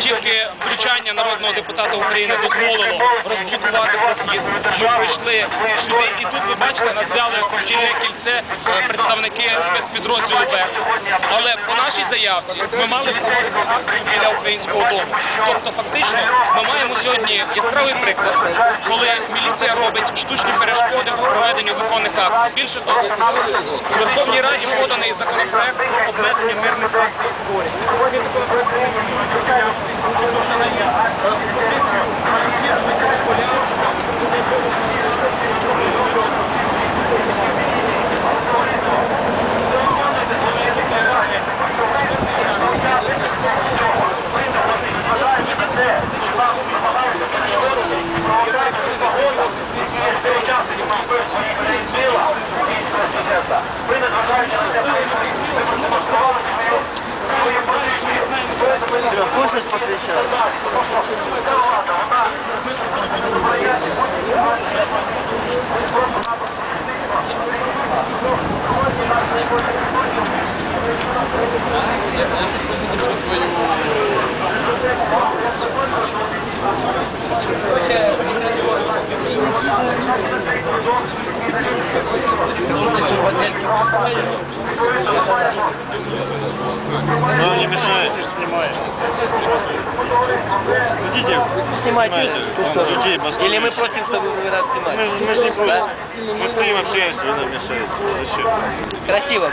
Тільки втручання народного депутата України дозволило розблокувати прохід. Ми пройшли сюди, і тут ви бачите, нас взяли в щільне кільце е, представники спецпідрозділу Б. Але по нашій заявці ми мали проводити акцію біля українського дому. Тобто, фактично, ми маємо сьогодні яскравий приклад, коли міліція робить штучні перешкоди у проведенню законних акцій. Більше того, у Верховній Раді поданий законопроект про обмеження мирних акцій і зборів. Цей законопроект щодо взагалі е, позицію об'єднаних Серег, хочешь покричать? Я, я ну, спросил твою... Вообще, не мешай снимаешь. Идите. Снимайте людей построили. Или мы просим, чтобы вы нас Мы, снимали? же- мы же не против. Мы стоим, общаемся, вы нам мешаете. Зачем? Красиво.